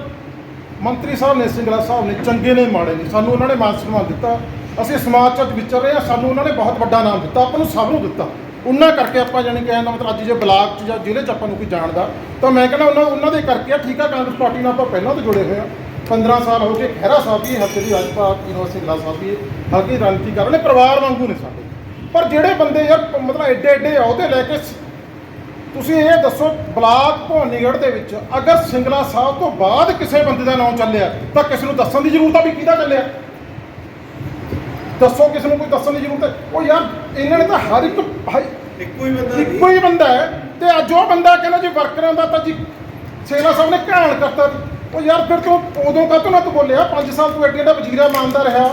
ਮੰਤਰੀ ਸਾਹਿਬ ਨੇ, ਸਿੰਗਲਾ ਸਾਹਿਬ ਨੇ, ਚੰਗੇ ਨੇ, ਮਾੜੇ ਨੇ, ਸਾਨੂੰ ਉਹਨਾਂ ਨੇ ਮਾਨ ਸਨਮਾਨ ਦਿੱਤਾ। ਅਸੀਂ ਸਮਾਜ 'ਚ ਵਿਚਰ ਰਹੇ ਹਾਂ, ਸਾਨੂੰ ਉਹਨਾਂ ਨੇ ਬਹੁਤ ਵੱਡਾ ਨਾਮ ਦਿੱਤਾ, ਆਪਾਂ ਨੂੰ ਸਭ ਨੂੰ ਦਿੱਤਾ। ਉਹਨਾਂ ਕਰਕੇ ਆਪਾਂ ਜਾਣੀ ਕਹਿਣ ਦਾ ਮਤਲਬ ਅੱਜ ਜੇ ਬਲਾਕ 'ਚ ਜਾਂ ਜ਼ਿਲ੍ਹੇ 'ਚ ਆਪਾਂ ਨੂੰ ਕੋਈ ਜਾਣਦਾ, ਤਾਂ ਮੈਂ ਕਹਿੰਦਾ ਉਹਨਾਂ ਉਹਨਾਂ ਦੇ ਕਰਕੇ ਆ, ਠੀਕ ਆ, ਕਾਂਗਰਸ ਪਾਰਟੀ ਨਾਲ ਆਪਾਂ ਪਹਿਲਾਂ ਤੋਂ ਜੁੜੇ ਹੋਏ ਆ 15 ਸਾਲ ਹੋ ਗਏ, ਖਹਿਰਾ ਸਾਹਿਬ ਵੀ ਹਲਕੇ ਦੀ ਰਾਜਪਾ ਵਿਨੋਦ ਸਿੰਗਲਾ ਸਾਹਿਬ ਵੀ, ਹਲਕੇ ਰਣਨੀਤੀ ਕਰ ਰਹੇ ਨੇ, ਪਰਿਵਾਰ ਵਾਂਗੂ ਨੇ ਸਾਡੇ। ਪਰ ਜਿਹੜੇ ਬੰਦੇ ਯਾਰ, ਮਤਲਬ ਐਡੇ ਐਡੇ ਅਹੁਦੇ ਲੈ ਕੇ ਤੁਸੀਂ ਇਹ ਦੱਸੋ, ਬਲਾਕ ਭਵਾਨੀਗੜ੍ਹ ਦੇ ਵਿੱਚ ਅਗਰ ਸਿੰਗਲਾ ਸਾਹਿਬ ਤੋਂ ਬਾਅਦ ਕਿਸੇ ਬੰਦੇ ਦਾ ਨਾਮ ਚੱਲਿਆ, ਤਾਂ ਕਿਸੇ ਨੂੰ ਦੱਸਣ ਦੀ ਜ਼ਰੂਰਤ ਆ ਵੀ ਕਿਹਦਾ ਚੱਲਿਆ? ਦੱਸੋ ਕਿਸ ਨੂੰ ਕੋਈ ਦੱਸਣ ਦੀ ਜ਼ਰੂਰਤ ਹੈ? ਉਹ ਯਾਰ ਇਹਨਾਂ ਨੇ ਤਾਂ ਹਰ ਇੱਕ ਭਾਈ ਇੱਕੋ ਹੀ ਬੰਦਾ ਇੱਕੋ ਹੀ ਬੰਦਾ ਹੈ ਤੇ ਅੱਜ ਉਹ ਬੰਦਾ ਕਹਿੰਦਾ ਜੀ ਵਰਕਰਾਂ ਦਾ ਤਾਂ ਜੀ ਸੇਨਾ ਸਾਹਿਬ ਨੇ ਘਾਣ ਕਰਤਾ ਜੀ। ਉਹ ਯਾਰ ਫਿਰ ਤੂੰ ਉਦੋਂ ਕਾਹਤੋਂ ਨਾ ਤੂੰ ਬੋਲਿਆ 5 ਸਾਲ ਤੂੰ ਐਡੀ ਐਡਾ ਵਜ਼ੀਰਾ ਮੰਨਦਾ ਰਿਹਾ।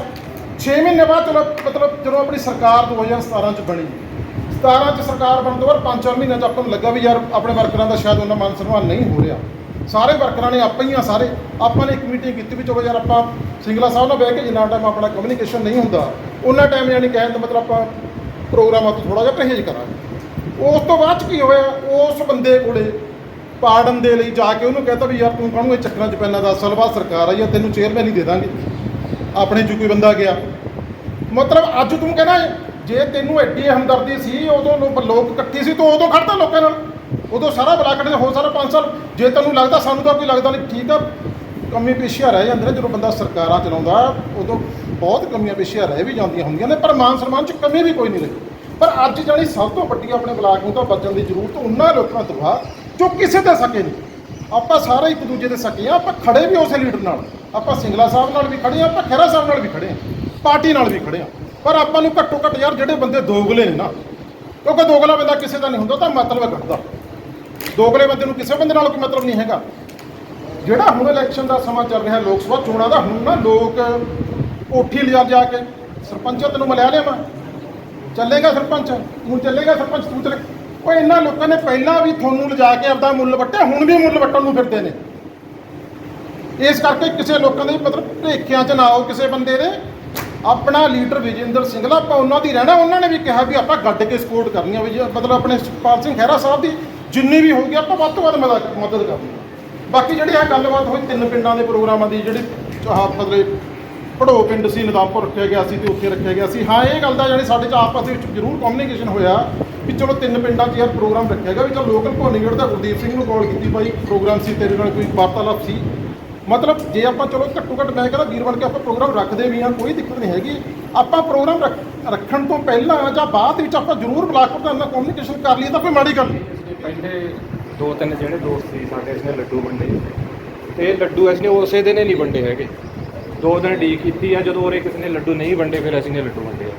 6 ਮਹੀਨੇ ਬਾਅਦ ਚਲੋ ਮਤਲਬ ਜਦੋਂ ਆਪਣੀ ਸਰਕਾਰ 2017 ਚ ਬਣੀ 17 ਚ ਸਰਕਾਰ ਬਣਨ ਤੋਂ ਬਾਅਦ 5-4 ਮਹੀਨਿਆਂ ਚ ਆਪਾਂ ਨੂੰ ਲੱਗਾ ਵੀ ਯਾਰ ਆਪਣੇ ਵਰਕਰਾਂ ਦਾ ਸ਼ਾਇਦ ਉਹਨਾਂ ਮਾਨ ਸਨਮਾਨ ਨਹੀਂ ਹੋ ਰਿਹਾ। ਸਾਰੇ ਵਰਕਰਾਂ ਨੇ ਆਪਾਂ ਹੀ ਆ ਸਾਰੇ। ਆਪਾਂ ਨੇ ਇੱਕ ਮੀਟਿੰਗ ਕੀਤੀ ਵੀ ਚਲੋ ਯਾਰ ਆਪਾਂ ਸਿੰਗਲਾ ਸਾਹਿਬ ਨਾਲ ਬਹਿ ਕੇ ਜਿੰਨਾ ਟਾਈਮ ਆਪਣਾ ਕਮਿਊਨੀਕੇਸ਼ਨ ਨਹੀਂ ਹੁੰਦਾ, ਉਹਨਾਂ ਟਾਈਮ ਯਾਨੀ ਕਹਿਣ ਦਾ ਮਤਲਬ ਆਪਾਂ ਪ੍ਰੋਗਰਾਮਾਂ ਤੋਂ ਥੋੜਾ ਜਿਹਾ ਪਰਹੇਜ਼ ਕਰਾਂਗੇ। ਉਸ ਤੋਂ ਬਾਅਦ ਚ ਕੀ ਹੋਇਆ, ਉਸ ਬੰਦੇ ਕੋਲੇ ਪਾੜਨ ਦੇ ਲਈ ਜਾ ਕੇ ਉਹਨੂੰ ਕਹਿੰਦਾ ਵੀ ਯਾਰ ਤੂੰ ਕਾਹਨੂੰ ਇਹ ਚੱਕਰਾਂ 'ਚ ਪੈਣਾ ਦਾ ਸਾਲ ਬਾਅਦ ਸਰਕਾਰ ਆਈ ਆ, ਤੈਨੂੰ ਚੇਅਰਮੈਨ ਹੀ ਦੇ ਦਾਂਗੇ। ਆਪਣੇ 'ਚ ਕੋਈ ਬੰਦਾ ਗਿਆ। ਮਤਲਬ ਅੱਜ ਤੂੰ ਕਹਿੰਦਾ ਜੇ ਤੈਨੂੰ ਐਡੀ ਹਮਦਰਦੀ ਸੀ, ਉਦੋਂ ਲੋਕ ਲੋਕ ਇਕੱਠੇ ਸੀ, ਤੂੰ ਉਦੋਂ ਖੜਦਾ ਲੋਕਾਂ ਨਾਲ। ਉਦੋਂ ਸਾਰਾ ਬਲਾਕ ਦੇ ਹੋ ਸਾਰਾ 5 ਸਾਲ, ਜੇ ਤੁਹਾਨੂੰ ਲੱਗਦਾ, ਸਾਨੂੰ ਤਾਂ ਕੋਈ ਲੱਗਦਾ ਨਹੀਂ, ਠੀਕ ਆ, ਕਮੀ ਪੇਸ਼ੀਆਂ ਰਹਿ ਜਾਂਦੇ ਨੇ, ਜਦੋਂ ਬੰਦਾ ਸਰਕਾਰਾਂ ਚਲਾਉਂਦਾ, ਉਦੋਂ ਬਹੁਤ ਕਮੀਆਂ ਪੇਸ਼ੀਆਂ ਰਹਿ ਵੀ ਜਾਂਦੀਆਂ ਹੁੰਦੀਆਂ ਨੇ, ਪਰ ਮਾਨ ਸਨਮਾਨ 'ਚ ਕਮੀ ਵੀ ਕੋਈ ਨਹੀਂ ਰਹੀ। ਪਰ ਅੱਜ ਜਿਹੜੀ ਸਭ ਤੋਂ ਵੱਡੀ ਆਪਣੇ ਬਲਾਕ ਨੂੰ ਤਾਂ ਬਚਣ ਦੀ ਜ਼ਰੂਰਤ ਉਹਨਾਂ ਲੋਕਾਂ ਤੋਂ ਆ, ਜੋ ਕਿਸੇ ਤੇ ਸਕੇ ਨਹੀਂ। ਆਪਾਂ ਸਾਰੇ ਇੱਕ ਦੂਜੇ ਦੇ ਸਕੇ ਆ, ਆਪਾਂ ਖੜੇ ਵੀ ਉਸੇ ਲੀਡਰ ਨਾਲ। ਆਪਾਂ ਸਿੰਗਲਾ ਸਾਹਿਬ ਨਾਲ ਵੀ ਖੜੇ ਆ, ਆਪਾਂ ਖਹਿਰਾ ਸਾਹਿਬ ਨਾਲ ਵੀ ਖੜੇ ਆ, ਪਾਰਟੀ ਨਾਲ ਵੀ ਖੜੇ ਆ। ਪਰ ਆਪਾਂ ਨੂੰ ਘੱਟੋ ਘੱਟ ਯਾਰ, ਜਿਹੜੇ ਬੰਦੇ ਦੋਗਲੇ ਨੇ ਨਾ, ਕਿਉਂਕਿ ਦੋਗਲਾ ਬੰਦਾ ਕਿਸੇ ਦਾ ਨਹੀਂ ਹੁੰਦਾ ਤਾਂ ਮਤਲਬ ਕੱਢਦਾ ਦੋਗਲੇ ਬੰਦੇ ਨੂੰ ਕਿਸੇ ਬੰਦੇ ਨਾਲ ਕੋਈ ਮਤਲਬ ਨਹੀਂ ਹੈਗਾ। ਜਿਹੜਾ ਹੁਣ ਇਲੈਕਸ਼ਨ ਦਾ ਸਮਾਂ ਚੱਲ ਰਿਹਾ, ਲੋਕ ਸਭਾ ਚੋਣਾਂ ਦਾ, ਹੁਣ ਨਾ ਲੋਕ ਕੋਠੀ ਲਿਜਾ ਜਾ ਕੇ ਸਰਪੰਚਾਂ ਤੈਨੂੰ ਮਿਲਿਆ ਲਿਆ ਮੈਂ। ਚੱਲੇਗਾ ਸਰਪੰਚ, ਹੁਣ ਚੱਲੇਗਾ ਸਰਪੰਚ, ਤੂੰ ਚੱਲੇ। ਉਹ ਇਹਨਾਂ ਲੋਕਾਂ ਨੇ ਪਹਿਲਾਂ ਵੀ ਤੁਹਾਨੂੰ ਲਿਜਾ ਕੇ ਆਪਦਾ ਮੁੱਲ ਵੱਟਿਆ, ਹੁਣ ਵੀ ਮੁੱਲ ਵੱਟਣ ਨੂੰ ਫਿਰਦੇ ਨੇ। ਇਸ ਕਰਕੇ ਕਿਸੇ ਲੋਕਾਂ ਦੇ ਮਤਲਬ ਭੇਖਿਆਂ 'ਚ ਨਾ ਆਓ ਕਿਸੇ ਬੰਦੇ ਦੇ। ਆਪਣਾ ਲੀਡਰ ਵਿਜੇਂਦਰ ਸਿੰਘਲਾ ਆਪਾਂ ਉਹਨਾਂ ਦੀ ਰਹਿਣਾ, ਉਹਨਾਂ ਨੇ ਵੀ ਕਿਹਾ ਵੀ ਆਪਾਂ ਗੱਡ ਕੇ ਸਪੋਰਟ ਕਰਨੀ ਆ ਵੀ ਮਤਲਬ ਆਪਣੇ ਸੁਖਪਾਲ ਸਿੰਘ ਖਹਿਰਾ ਸਾਹਿਬ ਦੀ। ਜਿੰਨੀ ਵੀ ਹੋਊਗੀ ਆਪਾਂ ਵੱਧ ਤੋਂ ਵੱਧ ਮਦਦ ਮਦਦ ਕਰਨੀ ਬਾਕੀ ਜਿਹੜੀ ਆ ਗੱਲਬਾਤ ਹੋਈ, ਤਿੰਨ ਪਿੰਡਾਂ ਦੇ ਪ੍ਰੋਗਰਾਮਾਂ ਦੀ, ਜਿਹੜੀ ਆਹ ਮਤਲਬ ਪੜੋ ਪਿੰਡ ਸੀ ਨਿਜ਼ਾਮਪੁਰ ਰੱਖਿਆ ਗਿਆ ਸੀ ਤੇ ਉੱਥੇ ਰੱਖਿਆ ਗਿਆ ਸੀ। ਹਾਂ, ਇਹ ਗੱਲ ਦਾ ਜਾਨੀ ਸਾਡੇ ਚ ਆਪਸ ਦੇ ਵਿੱਚ ਜ਼ਰੂਰ ਕਮਿਊਨੀਕੇਸ਼ਨ ਹੋਇਆ ਵੀ ਚਲੋ ਤਿੰਨ ਪਿੰਡਾਂ 'ਚ ਯਾਰ ਪ੍ਰੋਗਰਾਮ ਰੱਖਿਆ ਗਿਆ ਵੀ ਚਲ ਲੋਕਲ ਭੋਨੀਗੜ੍ਹ ਦਾ ਗੁਰਦੀਪ ਸਿੰਘ ਨੂੰ ਕਾਲ ਕੀਤੀ ਭਾਈ ਪ੍ਰੋਗਰਾਮ ਸੀ, ਤੇਰੇ ਨਾਲ ਕੋਈ ਵਾਰਤਾਲਾਪ ਸੀ। ਮਤਲਬ ਜੇ ਆਪਾਂ ਚਲੋ ਘੱਟੋ ਘੱਟ ਮੈਂ ਕਹਿੰਦਾ ਵੀਰ ਬਣ ਕੇ ਆਪਾਂ ਪ੍ਰੋਗਰਾਮ ਰੱਖਦੇ ਵੀ ਆ ਕੋਈ ਦਿੱਕਤ ਨਹੀਂ ਹੈਗੀ। ਆਪਾਂ ਪ੍ਰੋਗਰਾਮ ਰੱਖ- ਰੱਖਣ ਤੋਂ ਪਹਿਲਾਂ ਜਾਂ ਬਾਅਦ ਵਿੱਚ ਆਪਾਂ ਜ਼ਰੂਰ ਬਲਾਕ ਪ੍ਰਧਾਨ ਨਾਲ ਕਮਿਊਨੀਕੇਸ਼ਨ ਕਰ ਲਈਏ ਤਾਂ ਕੋਈ ਮਾੜੀ ਗੱਲ ਨਹੀਂ। ਪਹਿਲੇ ਦੋ ਤਿੰਨ ਜਿਹੜੇ ਦੋਸਤ ਸੀ ਸਾਡੇ ਇਸਨੇ ਲੱਡੂ ਵੰਡੇ। ਤੇ ਲੱਡੂ ਅਸੀਂ ਉਸੇ ਦਿਨ ਹੀ ਨਹੀਂ ਵੰਡੇ ਹੈਗੇ। ਦੋ ਦਿਨ ਡੀ ਕੀਤੀ ਆ, ਜਦੋਂ ਉਹਰੇ ਕਿਸੇ ਨੇ ਲੱਡੂ ਨਹੀਂ ਵੰਡੇ, ਫਿਰ ਅਸੀਂ ਨੇ ਲੱਡੂ ਵੰਡੇ ਆ।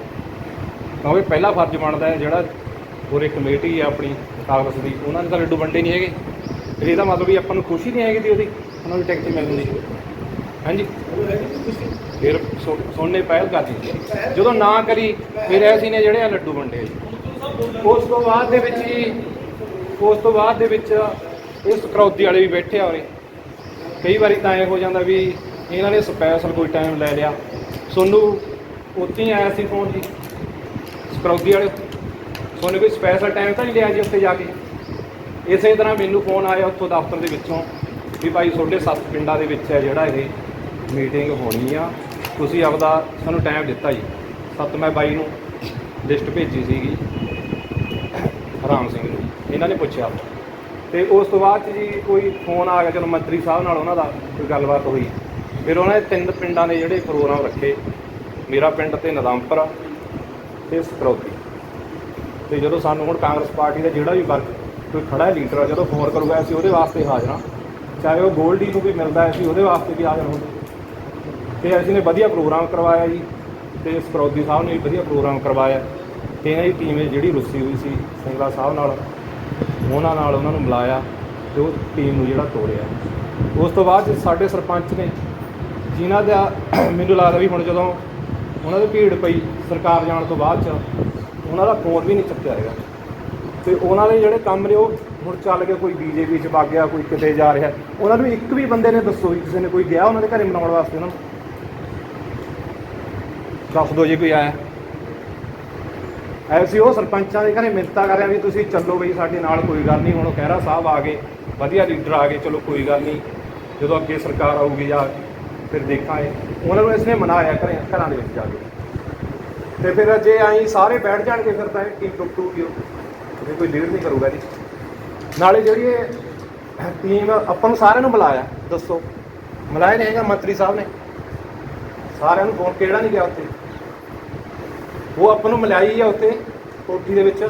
ਕਿਉਂਕਿ ਪਹਿਲਾ ਫਰਜ਼ ਬਣਦਾ ਹੈ, ਜਿਹੜਾ ਉਹਰੇ ਕਮੇਟੀ ਆ ਆਪਣੀ, ਕਾਂਗਰਸ ਦੀ, ਉਹਨਾਂ ਨੇ ਤਾਂ ਲੱਡੂ ਵੰਡੇ ਨਹੀਂ ਹੈਗੇ। ਫਿਰ ਇਹਦਾ ਮਤਲਬ ਵੀ ਆਪਾਂ ਨੂੰ ਖੁਸ਼ੀ ਨਹੀਂ ਹੈਗੀ ਦੀ ਉਹਦੀ, ਉਹਨਾਂ ਨੂੰ ਟਿਕਟ ਮਿਲਣ ਦੀ। ਹਾਂਜੀ? ਫਿਰ ਸੋ- ਸੋਨੇ ਪਹਿਲ ਕਰਦੀ ਸੀ ਜਦੋਂ ਨਾ ਕਰੀ, ਫਿਰ ਅਸੀਂ ਨੇ ਜਿਹੜੇ ਆ ਲੱਡੂ ਵੰਡੇ। ਜੀ ਉਸ ਤੋਂ ਬਾਅਦ ਦੇ ਵਿੱਚ ਜੀ ਉਸ ਤੋਂ ਬਾਅਦ ਦੇ ਵਿੱਚ ਇਹ ਸਕਰੌਤੀ ਵਾਲੇ ਵੀ ਬੈਠੇ ਆ ਉਰੇ। ਕਈ ਵਾਰੀ ਤਾਂ ਇਹ ਹੋ ਜਾਂਦਾ ਵੀ ਇਹਨਾਂ ਨੇ ਸਪੈਸ਼ਲ ਕੋਈ ਟਾਈਮ ਲੈ ਲਿਆ। ਸੋਨੂੰ, ਉੱਥੇ ਹੀ ਆਇਆ ਸੀ ਫੋਨ ਜੀ ਸਕਰੌਤੀ ਵਾਲੇ। ਤੁਹਾਨੂੰ ਕੋਈ ਸਪੈਸ਼ਲ ਟਾਈਮ ਤਾਂ ਨਹੀਂ ਲਿਆ ਜੀ ਉੱਥੇ ਜਾ ਕੇ। ਇਸੇ ਤਰ੍ਹਾਂ ਮੈਨੂੰ ਫੋਨ ਆਇਆ ਉੱਥੋਂ ਦਫ਼ਤਰ ਦੇ ਵਿੱਚੋਂ ਵੀ ਭਾਈ ਤੁਹਾਡੇ ਸੱਤ ਪਿੰਡਾਂ ਦੇ ਵਿੱਚ ਹੈ ਜਿਹੜਾ ਇਹ ਮੀਟਿੰਗ ਹੋਣੀ ਆ। ਤੁਸੀਂ ਆਪਦਾ ਸਾਨੂੰ ਟਾਈਮ ਦਿੱਤਾ ਜੀ। ਸੱਤ ਮੈਂ ਬਾਈ ਨੂੰ ਲਿਸਟ ਭੇਜੀ ਸੀਗੀ ਰਾਮ ਸਿੰਘ ਨੂੰ। ਇਹਨਾਂ ਨੇ ਪੁੱਛਿਆ। ਤੇ ਉਸ ਤੋਂ ਬਾਅਦ 'ਚ ਜੀ ਕੋਈ ਫੋਨ ਆ ਗਿਆ, ਚਲੋ ਮੰਤਰੀ ਸਾਹਿਬ ਨਾਲ ਉਹਨਾਂ ਦਾ ਕੋਈ ਗੱਲਬਾਤ ਹੋਈ। ਫਿਰ ਉਹਨਾਂ ਨੇ ਤਿੰਨ ਪਿੰਡਾਂ ਦੇ ਜਿਹੜੇ ਪ੍ਰੋਗਰਾਮ ਰੱਖੇ, ਮੇਰਾ ਪਿੰਡ ਤੇ ਨਦੰਪਰ ਤੇ ਸਕਰੌਤੀ। ਤੇ ਜਦੋਂ ਸਾਨੂੰ ਹੁਣ ਕਾਂਗਰਸ ਪਾਰਟੀ ਦਾ ਜਿਹੜਾ ਵੀ ਵਰਗ ਕੋਈ ਖੜਾ ਹੈ, ਲੀਡਰ ਜਦੋਂ ਫੋਨ ਕਰੂਗਾ, ਅਸੀਂ ਉਹਦੇ ਵਾਸਤੇ ਹਾਜ਼ਰ ਹਾਂ। ਚਾਹੇ ਉਹ ਗੋਲਡੀ ਨੂੰ ਵੀ ਮਿਲਦਾ ਹੈ, ਅਸੀਂ ਉਹਦੇ ਵਾਸਤੇ ਵੀ ਹਾਜ਼ਰ ਹੁੰਦੇ ਤੇ ਅਸੀਂ ਨੇ ਵਧੀਆ ਪ੍ਰੋਗਰਾਮ ਕਰਵਾਇਆ ਜੀ। ਤੇ ਸਕਰੌਦੀ ਸਾਹਿਬ ਨੇ ਵੀ ਵਧੀਆ ਪ੍ਰੋਗਰਾਮ ਕਰਵਾਇਆ। ਤੇ ਇਹਨਾਂ ਦੀ ਟੀਮ ਜਿਹੜੀ ਰੁੱਸੀ ਹੋਈ ਸੀ, ਸਿੰਗਲਾ ਸਾਹਿਬ ਨਾਲ ਉਹਨਾਂ ਨਾਲ ਉਹਨਾਂ ਨੂੰ ਮਿਲਾਇਆ ਤੇ ਉਹ ਟੀਮ ਨੂੰ ਜਿਹੜਾ ਤੋੜਿਆ। ਉਸ ਤੋਂ ਬਾਅਦ 'ਚ ਸਾਡੇ ਸਰਪੰਚ ਨੇ ਜਿਨ੍ਹਾਂ ਦਾ ਮੈਨੂੰ ਲੱਗਦਾ ਵੀ ਹੁਣ ਜਦੋਂ ਉਹਨਾਂ ਦੀ ਭੀੜ ਪਈ ਸਰਕਾਰ ਜਾਣ ਤੋਂ ਬਾਅਦ 'ਚ, ਉਹਨਾਂ ਦਾ ਫੋਨ ਵੀ ਨਹੀਂ ਚੱਕਿਆ ਹੈਗਾ। ਤੇ ਉਹਨਾਂ ਦੇ ਜਿਹੜੇ ਕੰਮ ਨੇ ਉਹ ਹੁਣ ਚੱਲ ਕੇ ਕੋਈ ਬੀਜੇਪੀ 'ਚ ਵਗ ਗਿਆ, ਕੋਈ ਕਿਤੇ ਜਾ ਰਿਹਾ। ਉਹਨਾਂ ਨੂੰ ਇੱਕ ਵੀ ਬੰਦੇ ਨੇ ਦੱਸੋ ਵੀ ਕਿਸੇ ਨੇ ਕੋਈ ਗਿਆ ਉਹਨਾਂ ਦੇ ਘਰੇ ਮਨਾਉਣ ਵਾਸਤੇ ਉਹਨਾਂ ਨੂੰ? ਦੱਸ ਦਿਓ ਜੇ ਕੋਈ ਆਇਆ। ਐਸੀ ਉਹ ਸਰਪੰਚਾਂ ਦੇ ਘਰੇ ਮਿੰਤਾ ਕਰ ਰਿਹਾ ਵੀ ਤੁਸੀਂ ਚੱਲੋ ਬਈ, ਸਾਡੇ ਨਾਲ ਕੋਈ ਗੱਲ ਨਹੀਂ। ਹੁਣ ਉਹ ਖਹਿਰਾ ਸਾਹਿਬ ਆ ਗਏ, ਵਧੀਆ ਲੀਡਰ ਆ ਗਏ, ਚਲੋ ਕੋਈ ਗੱਲ ਨਹੀਂ। ਜਦੋਂ ਅੱਗੇ ਸਰਕਾਰ ਆਊਗੀ ਜਾਂ ਫਿਰ ਦੇਖਾਂਗੇ। ਉਹਨਾਂ ਨੂੰ ਇਸਨੇ ਮਨਾਇਆ ਘਰੇ, ਘਰਾਂ ਦੇ ਵਿੱਚ ਜਾ ਕੇ। ਤੇ ਫਿਰ ਜੇ ਆਈ ਸਾਰੇ ਬੈਠ ਜਾਣਗੇ ਫਿਰ ਤਾਂ ਇਹ ਟੀਮ ਟੁੱਟੂਗੀ ਉਹ ਫਿਰ ਕੋਈ ਲੀਡ ਨਹੀਂ ਕਰੂਗਾ ਜੀ। ਨਾਲੇ ਜਿਹੜੀ ਇਹ ਟੀਮ ਆਪਾਂ ਨੂੰ ਸਾਰਿਆਂ ਨੂੰ ਬੁਲਾਇਆ, ਦੱਸੋ। ਮਿਲਾਇਆ ਨਹੀਂ ਹੈਗਾ ਮੰਤਰੀ ਸਾਹਿਬ ਨੇ? ਸਾਰਿਆਂ ਨੂੰ ਫੋਨ ਕਿਹੜਾ ਨਹੀਂ ਗਿਆ ਉੱਥੇ? ਉਹ ਆਪਾਂ ਨੂੰ ਮਿਲਾਈ ਆ ਉੱਥੇ, ਕੋਠੀ ਦੇ ਵਿੱਚ।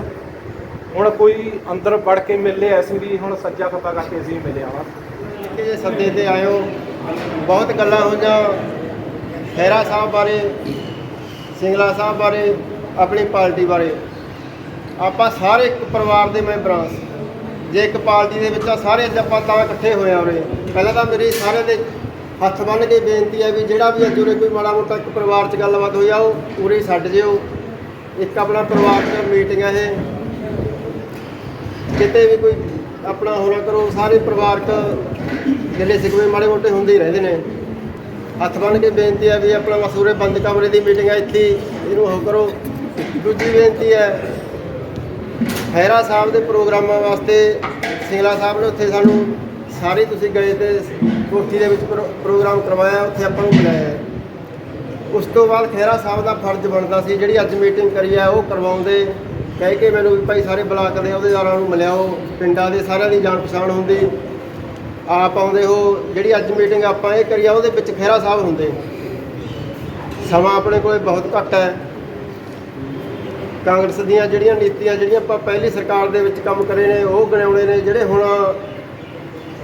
ਹੁਣ ਕੋਈ ਅੰਦਰ ਵੜ ਕੇ ਮਿਲੇ ਅਸੀਂ ਵੀ ਹੁਣ ਸੱਜਾ ਖੱਬਾ ਕਰਕੇ ਅਸੀਂ ਵੀ ਮਿਲੇ ਆਵਾਂ ਕਿ ਜੇ ਸੱਦੇ ਤੇ ਆਇਓ, ਬਹੁਤ ਗੱਲਾਂ ਹੋਈਆਂ ਖੈਰਾ ਸਾਹਿਬ ਬਾਰੇ, ਸਿੰਗਲਾ ਸਾਹਿਬ ਬਾਰੇ, ਆਪਣੀ ਪਾਰਟੀ ਬਾਰੇ। ਆਪਾਂ ਸਾਰੇ ਇੱਕ ਪਰਿਵਾਰ ਦੇ ਮੈਂਬਰ ਹਾਂ ਜੇ ਇੱਕ ਪਾਰਟੀ ਦੇ ਵਿੱਚ ਆ, ਸਾਰੇ ਅੱਜ ਆਪਾਂ ਤਾਂ ਇਕੱਠੇ ਹੋਏ ਆ ਉਰੇ। ਪਹਿਲਾਂ ਤਾਂ ਮੇਰੀ ਸਾਰਿਆਂ ਦੇ ਹੱਥ ਬੰਨ੍ਹ ਕੇ ਬੇਨਤੀ ਹੈ ਵੀ ਜਿਹੜਾ ਵੀ ਅੱਜ ਉਰੇ ਕੋਈ ਮਾੜਾ ਮੋਟਾ ਇੱਕ ਪਰਿਵਾਰ 'ਚ ਗੱਲਬਾਤ ਹੋਈ ਆ, ਉਹ ਉਰੇ ਛੱਡ ਜਿਓ। ਇੱਕ ਆਪਣਾ ਪਰਿਵਾਰ 'ਚ ਮੀਟਿੰਗ ਹੈ ਇਹ। ਕਿਤੇ ਵੀ ਕੋਈ ਆਪਣਾ ਹੋਣਾ ਕਰੋ, ਸਾਰੇ ਪਰਿਵਾਰਕ ਗਿਲੇ ਸਿਕਵੇ ਮਾੜੇ ਮੋਟੇ ਹੁੰਦੇ ਹੀ ਰਹਿੰਦੇ ਨੇ। ਹੱਥ ਬੰਨ ਕੇ ਬੇਨਤੀ ਹੈ ਵੀ ਆਪਣਾ ਮਸੂਰੇ ਬੰਦ ਕਮਰੇ ਦੀ ਮੀਟਿੰਗ ਹੈ ਇੱਥੇ ਇਹਨੂੰ ਉਹ ਕਰੋ। ਦੂਜੀ ਬੇਨਤੀ ਹੈ ਖੈਰਾ ਸਾਹਿਬ ਦੇ ਪ੍ਰੋਗਰਾਮਾਂ ਵਾਸਤੇ ਸਿੰਗਲਾ ਸਾਹਿਬ ਨੇ ਉੱਥੇ ਸਾਨੂੰ ਸਾਰੇ ਤੁਸੀਂ ਗਏ ਤੇ ਕੋਠੀ ਦੇ ਵਿੱਚ ਪ੍ਰੋ- ਪ੍ਰੋਗਰਾਮ ਕਰਵਾਇਆ, ਉੱਥੇ ਆਪਾਂ ਨੂੰ ਬੁਲਾਇਆ। ਉਸ ਤੋਂ ਬਾਅਦ ਖੈਰਾ ਸਾਹਿਬ ਦਾ ਫਰਜ਼ ਬਣਦਾ ਸੀ, ਜਿਹੜੀ ਅੱਜ ਮੀਟਿੰਗ ਕਰੀ ਹੈ ਉਹ ਕਰਵਾਉਂਦੇ। ਕਹਿ ਕੇ ਮੈਨੂੰ ਵੀ ਭਾਈ ਸਾਰੇ ਬਲਾਕ ਦੇ ਅਹੁਦੇਦਾਰਾਂ ਨੂੰ ਮਿਲਿਆਓ, ਪਿੰਡਾਂ ਦੇ ਸਾਰਿਆਂ ਦੀ ਜਾਣ ਪਛਾਣ ਹੁੰਦੀ। ਆਪ ਆਉਂਦੇ ਹੋ, ਜਿਹੜੀ ਅੱਜ ਮੀਟਿੰਗ ਆਪਾਂ ਇਹ ਕਰੀ ਆ, ਉਹਦੇ ਵਿੱਚ ਖੈਰਾ ਸਾਹਿਬ ਹੁੰਦੇ। ਸਮਾਂ ਆਪਣੇ ਕੋਲੇ ਬਹੁਤ ਘੱਟ ਹੈ। ਕਾਂਗਰਸ ਦੀਆਂ ਜਿਹੜੀਆਂ ਨੀਤੀਆਂ, ਜਿਹੜੀਆਂ ਆਪਾਂ ਪਹਿਲੀ ਸਰਕਾਰ ਦੇ ਵਿੱਚ ਕੰਮ ਕਰੇ ਨੇ, ਉਹ ਗਿਣਾਉਣੇ ਨੇ, ਜਿਹੜੇ ਹੁਣ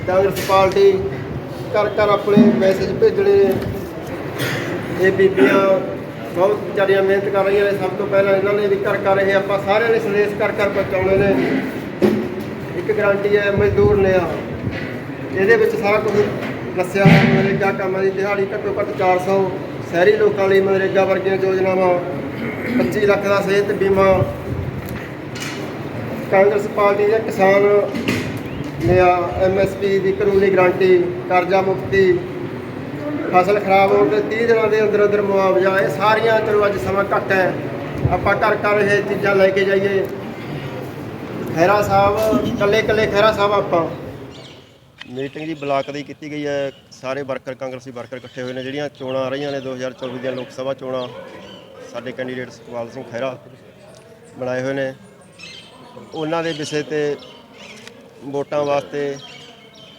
ਕਾਂਗਰਸ ਪਾਰਟੀ ਘਰ ਘਰ ਆਪਣੇ ਮੈਸੇਜ ਭੇਜਣੇ ਨੇ। ਇਹ ਬੀਬੀਆਂ ਬਹੁਤ ਵਿਚਾਰੀਆਂ ਮਿਹਨਤ ਕਰ ਰਹੀਆਂ ਨੇ। ਸਭ ਤੋਂ ਪਹਿਲਾਂ ਇਹਨਾਂ ਨੇ ਵੀ ਘਰ ਘਰ ਇਹ ਆਪਾਂ ਸਾਰਿਆਂ ਨੇ ਸੰਦੇਸ਼ ਘਰ ਘਰ ਪਹੁੰਚਾਉਣੇ ਨੇ। ਇੱਕ ਗਾਰੰਟੀ ਹੈ, ਮਜ਼ਦੂਰ ਨੇ ਆ ਇਹਦੇ ਵਿੱਚ ਸਾਰਾ ਕੁਝ ਦੱਸਿਆ ਹੈ, ਮਨਰੇਗਾ ਕੰਮਾਂ ਦੀ ਦਿਹਾੜੀ ਘੱਟੋ ਘੱਟ 400 ਸ਼ਹਿਰੀ ਲੋਕਾਂ ਲਈ ਮਨਰੇਗਾ ਵਰਗੀਆਂ ਯੋਜਨਾਵਾਂ 25 ਲੱਖ ਦਾ ਸਿਹਤ ਬੀਮਾ। ਕਾਂਗਰਸ ਪਾਰਟੀ ਦੇ ਕਿਸਾਨ ਨੇ ਆ ਐਮਐਸਪੀ ਦੀ ਕਾਨੂੰਨੀ ਗਰੰਟੀ, ਕਰਜ਼ਾ ਮੁਕਤੀ, ਫਸਲ ਖਰਾਬ ਹੋਣ ਤੇ 30 ਦਿਨਾਂ ਦੇ ਅੰਦਰ ਅੰਦਰ ਮੁਆਵਜ਼ਾ, ਇਹ ਸਾਰੀਆਂ ਚਲੋ ਅੱਜ ਸਮਾਂ ਘੱਟ ਹੈ। ਆਪਾਂ ਘਰ ਘਰ ਇਹ ਚੀਜ਼ਾਂ ਲੈ ਕੇ ਜਾਈਏ। ਖੈਰਾ ਸਾਹਿਬ, ਇਕੱਲੇ ਇਕੱਲੇ ਖੈਰਾ ਸਾਹਿਬ ਆਪਾਂ। ਮੀਟਿੰਗ ਜੀ ਬਲਾਕ ਦੀ ਕੀਤੀ ਗਈ ਹੈ। ਸਾਰੇ ਵਰਕਰ ਕਾਂਗਰਸੀ ਵਰਕਰ ਇਕੱਠੇ ਹੋਏ ਨੇ, ਜਿਹੜੀਆਂ ਚੋਣਾਂ ਆ ਰਹੀਆਂ ਨੇ 2024 ਦੀਆਂ ਲੋਕ ਸਭਾ ਚੋਣਾਂ। ਸਾਡੇ ਕੈਂਡੀਡੇਟ ਸੁਖਪਾਲ ਸਿੰਘ ਖਹਿਰਾ ਬਣਾਏ ਹੋਏ ਨੇ। ਉਹਨਾਂ ਦੇ ਵਿਸ਼ੇ ਤੇ ਵੋਟਾਂ ਵਾਸਤੇ,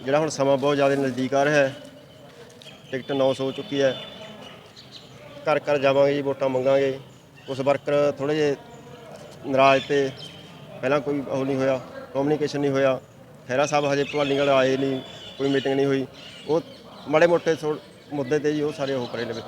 ਜਿਹੜਾ ਹੁਣ ਸਮਾਂ ਬਹੁਤ ਜ਼ਿਆਦਾ ਨਜ਼ਦੀਕ ਆ ਰਿਹਾ ਹੈ, ਟਿਕਟ 900 ਹੋ ਚੁੱਕੀ ਹੈ। ਘਰ ਘਰ ਜਾਵਾਂਗੇ ਜੀ, ਵੋਟਾਂ ਮੰਗਾਂਗੇ। ਉਸ ਵਰਕਰ ਥੋੜੇ ਜਿਹੇ ਨਾਰਾਜ਼ ਤੇ, ਪਹਿਲਾਂ ਕੋਈ ਉਹ ਨਹੀਂ ਹੋਇਆ ਕਮਿਊਨੀਕੇਸ਼ਨ ਨਹੀਂ ਹੋਇਆ। ਖੈਰਾ ਸਾਹਿਬ ਹਜੇ ਭਵਾਨੀ ਵਾਲੇ ਆਏ ਨਹੀਂ, ਕੋਈ ਮੀਟਿੰਗ ਨਹੀਂ ਹੋਈ। ਉਹ ਮਾੜੇ ਮੋਟੇ ਥੋੜ੍ਹ ਮੁੱਦੇ ਤੇ ਜੀ ਉਹ ਸਾਰੇ ਉਹ ਕਰੇ ਨੇ ਵਿੱਚ।